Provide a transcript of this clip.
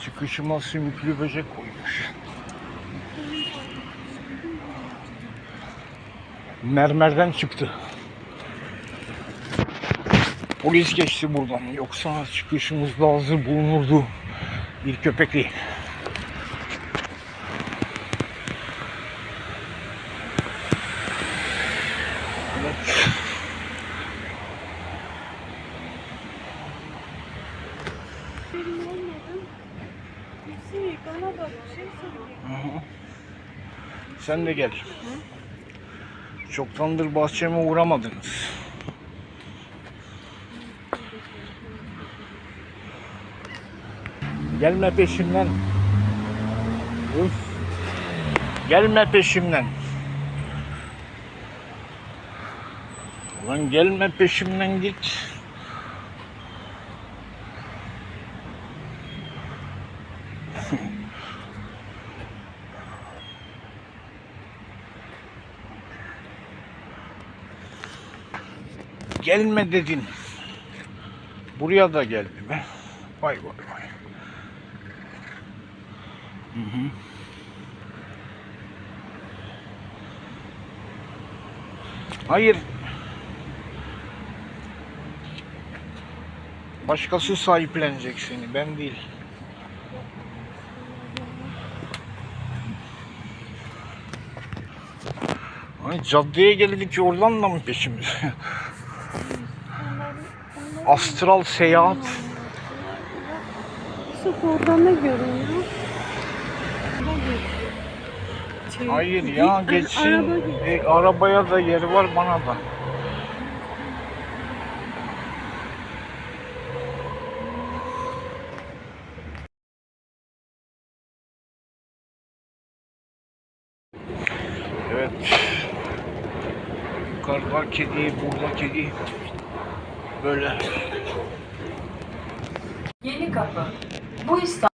Çıkışıma sümüklü böcek koymuş. Mermerden çıktı. Polis geçti buradan. Yoksa çıkışımızda hazır bulunurdu. Bir köpekli. Evet. Benim olmadı. Hüseyin bana bak bir şey söyleyeyim. Hı hı. Sen de gel. Çoktandır bahçeme uğramadınız. Gelme peşimden. Üf. Gelme peşimden. Ulan gelme peşimden git. Gelme dedin. Buraya da geldi be. Vay vay vay. Hı hı. Hayır. Başkası sahiplenecek seni, ben değil. Ay caddeye geldik oradan da mı peşimiz? Astral seyahat. Yusuf orada ne görünüyor? Şey, Hayır ya geçsin. Araba. E, arabaya da yeri var bana da. Evet. Yukarıda kedi, burada kedi. Böyle. Yeni Kapı. Bu İstanbul.